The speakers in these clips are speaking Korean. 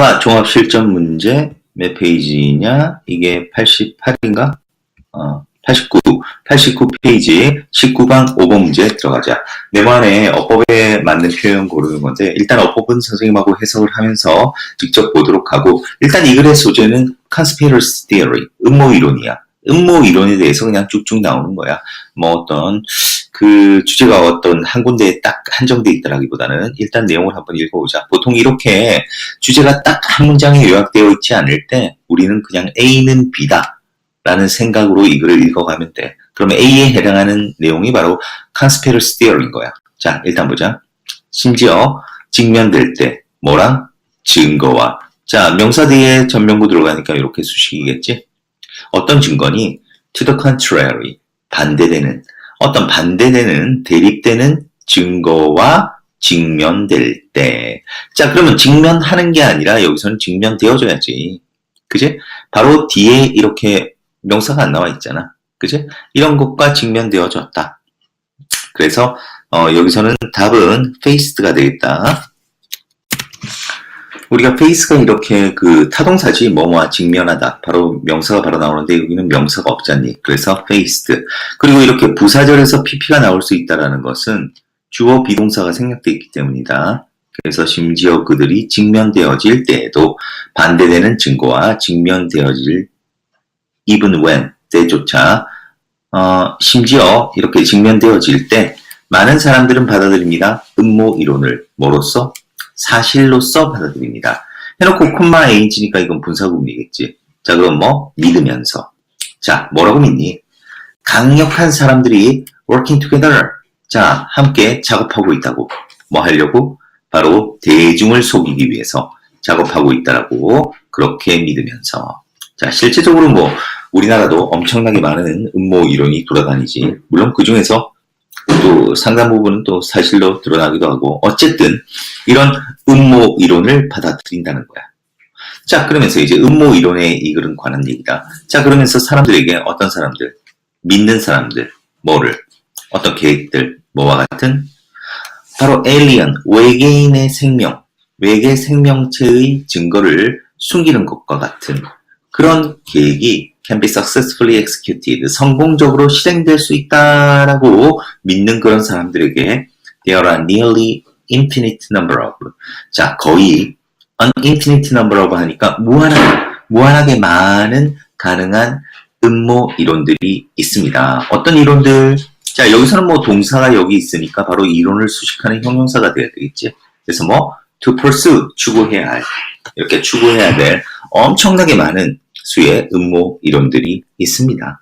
봐봐. 종합 실전 문제 몇 페이지냐? 이게 88인가? 어, 89. 89페이지 19강 5번 문제 들어가자. 네모안에 어법에 맞는 표현 고르는 건데 일단 어법은 선생님하고 해석을 하면서 직접 보도록 하고 일단 이 글의 소재는 conspiracy theory, 음모 이론이야. 음모 이론에 대해서 그냥 쭉쭉 나오는 거야. 뭐 어떤 그 주제가 어떤 한 군데에 딱 한정돼 있다라기보다는 일단 내용을 한번 읽어보자. 보통 이렇게 주제가 딱 한 문장에 요약되어 있지 않을 때 우리는 그냥 A는 B다 라는 생각으로 이 글을 읽어가면 돼. 그러면 A에 해당하는 내용이 바로 conspiracy theory인 거야. 자, 일단 보자. 심지어 직면될 때 뭐랑 증거와 자, 명사 뒤에 전명구 들어가니까 이렇게 수식이겠지? 어떤 증거니 to the contrary 반대되는 어떤 반대되는 대립되는 증거와 직면될 때. 자, 그러면 직면하는 게 아니라 여기서는 직면되어져야지. 그지? 바로 뒤에 이렇게 명사가 안 나와 있잖아. 그지? 이런 것과 직면되어졌다. 그래서 어, 여기서는 답은 faced가 되겠다. 우리가 face가 이렇게 그 타동사지 뭐뭐와 직면하다. 바로 명사가 바로 나오는데 여기는 명사가 없잖니. 그래서 faced. 그리고 이렇게 부사절에서 pp가 나올 수 있다라는 것은 주어 비동사가 생략되어 있기 때문이다. 그래서 심지어 그들이 직면되어질 때에도 반대되는 증거와 직면되어질 even when 때조차 어, 심지어 이렇게 직면되어질 때 많은 사람들은 받아들입니다. 음모 이론을 뭐로써 사실로서 받아들입니다. 해놓고 콤마 H니까 이건 분사구문이겠지. 자 그럼 뭐? 믿으면서. 자 뭐라고 믿니? 강력한 사람들이 working together. 자 함께 작업하고 있다고. 뭐 하려고? 바로 대중을 속이기 위해서 작업하고 있다라고 그렇게 믿으면서. 자 실제적으로 뭐 우리나라도 엄청나게 많은 음모 이론이 돌아다니지. 물론 그 중에서 또 상당 부분은 또 사실로 드러나기도 하고 어쨌든 이런 음모 이론을 받아들인다는 거야. 자 그러면서 이제 음모 이론에 이 글은 관한 얘기다. 자 그러면서 사람들에게 어떤 사람들 믿는 사람들 뭐를 어떤 계획들 뭐와 같은 바로 에일리언 외계인의 생명 외계 생명체의 증거를 숨기는 것과 같은 그런 계획이 can be successfully executed 성공적으로 실행될 수 있다라고 믿는 그런 사람들에게 there are nearly infinite number of 자 거의 an infinite number of 하니까 무한하게 무한하게 많은 가능한 음모 이론들이 있습니다. 어떤 이론들? 자 여기서는 뭐 동사가 여기 있으니까 바로 이론을 수식하는 형용사가 돼야 되겠지. 그래서 뭐 to pursue 추구해야 할 이렇게 추구해야 될 엄청나게 많은 수의 음모 이론들이 있습니다.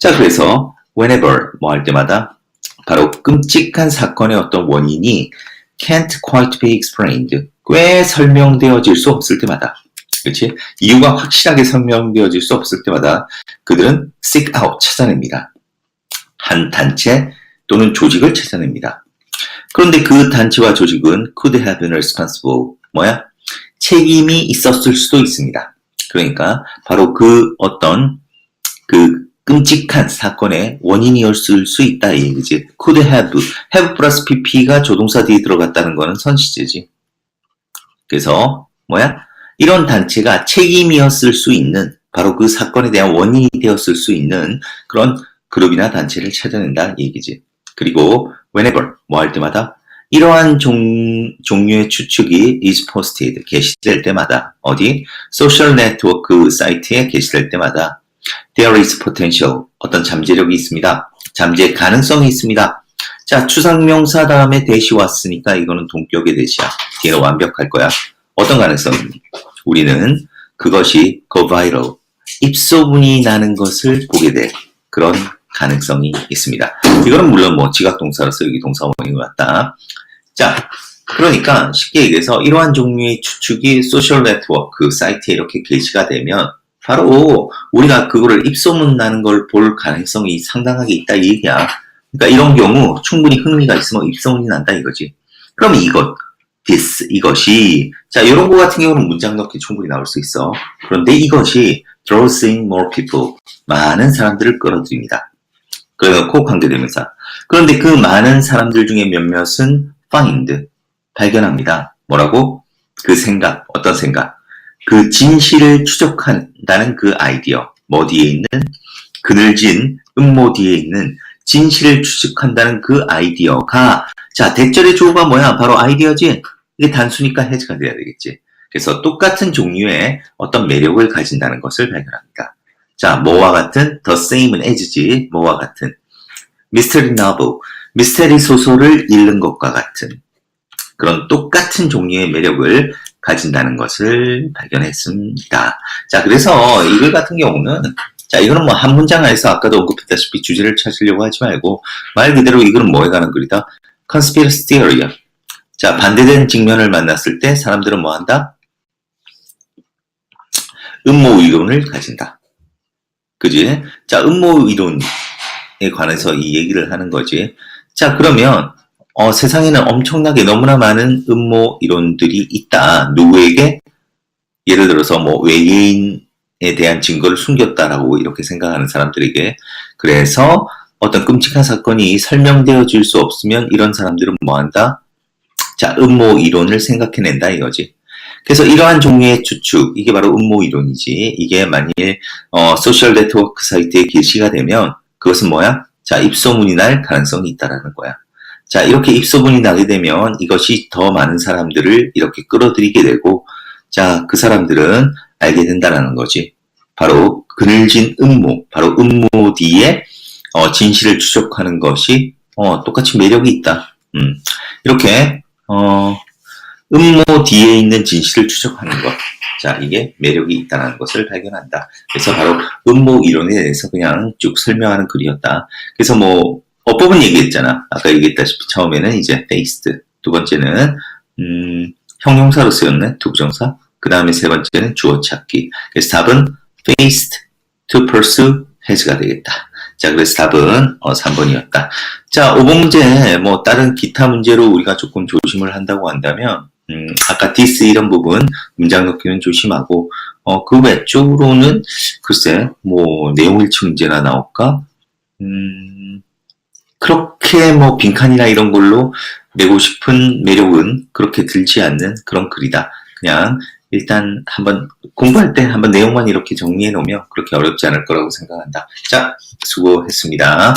자, 그래서 whenever 뭐 할 때마다 바로 끔찍한 사건의 어떤 원인이 can't quite be explained 꽤 설명되어질 수 없을 때마다 그렇지? 이유가 확실하게 설명되어질 수 없을 때마다 그들은 seek out 찾아냅니다. 한 단체 또는 조직을 찾아냅니다. 그런데 그 단체와 조직은 could have been responsible 뭐야? 책임이 있었을 수도 있습니다. 그러니까 바로 그 어떤 그 끔찍한 사건의 원인이었을 수 있다 이 얘기지. could have, have 플러스 pp가 조동사 뒤에 들어갔다는 거는 선시제지. 그래서 뭐야? 이런 단체가 책임이었을 수 있는 바로 그 사건에 대한 원인이 되었을 수 있는 그런 그룹이나 단체를 찾아낸다 이 얘기지. 그리고 whenever 뭐 할 때마다 이러한 종, 종류의 추측이 is posted, 게시될 때마다, 어디? 소셜 네트워크 사이트에 게시될 때마다, there is potential, 어떤 잠재력이 있습니다. 잠재 가능성이 있습니다. 자, 추상명사 다음에 대시 왔으니까 이거는 동격의 대시야. 뒤에는 완벽할 거야. 어떤 가능성입니 우리는 그것이 go viral, 입소문이 나는 것을 보게 될 그런 가능성이 있습니다. 이거는 물론 뭐 지각 동사로서 여기 동사 원이 왔다. 자, 그러니까 쉽게 얘기해서 이러한 종류의 추측이 소셜 네트워크 사이트에 이렇게 게시가 되면 바로 우리가 그거를 입소문 나는 걸 볼 가능성이 상당하게 있다 이 얘기야. 그러니까 이런 경우 충분히 흥미가 있으면 입소문이 난다 이거지. 그럼 이것, this, 이것이 자 이런 거 같은 경우는 문장 넣기 충분히 나올 수 있어. 그런데 이것이 draws in more people, 많은 사람들을 끌어들입니다. 그래놓고 관계대명사. 그런데 그 많은 사람들 중에 몇몇은 find, 발견합니다. 뭐라고? 그 생각, 어떤 생각? 그 진실을 추적한다는 그 아이디어, 뭐 뒤에 있는 그늘진 음모 뒤에 있는 진실을 추측한다는 그 아이디어가 자 대절의 주어가 뭐야? 바로 아이디어지. 이게 단수니까 해지가 돼야 되겠지. 그래서 똑같은 종류의 어떤 매력을 가진다는 것을 발견합니다. 자, 뭐와 같은 the same은 as지. 뭐와 같은 mystery novel, 미스테리 소설을 읽는 것과 같은 그런 똑같은 종류의 매력을 가진다는 것을 발견했습니다. 자, 그래서 이글 같은 경우는 자, 이거는 뭐 한 문장 안에서 아까도 언급했다시피 주제를 찾으려고 하지 말고 말 그대로 이거는 뭐에 관한 글이다? conspiracy theory야. 자, 반대된 직면을 만났을 때 사람들은 뭐 한다? 음모 이론을 가진다. 그지? 자, 음모 이론에 관해서 이 얘기를 하는 거지. 자, 그러면 어, 세상에는 엄청나게 너무나 많은 음모 이론들이 있다. 누구에게? 예를 들어서 뭐 외계인에 대한 증거를 숨겼다라고 이렇게 생각하는 사람들에게. 그래서 어떤 끔찍한 사건이 설명되어 줄수 없으면 이런 사람들은 뭐 한다? 자, 음모 이론을 생각해낸다 이거지. 그래서 이러한 종류의 추측, 이게 바로 음모 이론이지. 이게 만일 어, 소셜 네트워크 사이트에 게시가 되면 그것은 뭐야? 자, 입소문이 날 가능성이 있다라는 거야. 자, 이렇게 입소문이 나게 되면 이것이 더 많은 사람들을 이렇게 끌어들이게 되고, 자, 그 사람들은 알게 된다라는 거지. 바로 그늘진 음모, 바로 음모 뒤에 어, 진실을 추적하는 것이 어, 똑같이 매력이 있다. 음, 이렇게 어, 음모 뒤에 있는 진실을 추적하는 것. 자, 이게 매력이 있다는 것을 발견한다. 그래서 바로 음모 이론에 대해서 그냥 쭉 설명하는 글이었다. 그래서 뭐 어법은 얘기했잖아. 아까 얘기했다시피 처음에는 이제 based, 두 번째는 음, 형용사로 쓰였네. 두 부정사. 그 다음에 세 번째는 주어 찾기. 그래서 답은 faced, to pursue, has가 되겠다. 자, 그래서 답은 어, 3번이었다. 자, 5번 문제, 뭐 다른 기타 문제로 우리가 조금 조심을 한다고 한다면 음, 아까 this 이런 부분 문장 넣기는 조심하고 어, 그 외쪽으로는 글쎄 뭐 내용 일치 문제나 나올까? 음, 그렇게 뭐 빈칸이나 이런 걸로 내고 싶은 매력은 그렇게 들지 않는 그런 글이다. 그냥 일단 한번 공부할 때 한번 내용만 이렇게 정리해 놓으면 그렇게 어렵지 않을 거라고 생각한다. 자, 수고했습니다.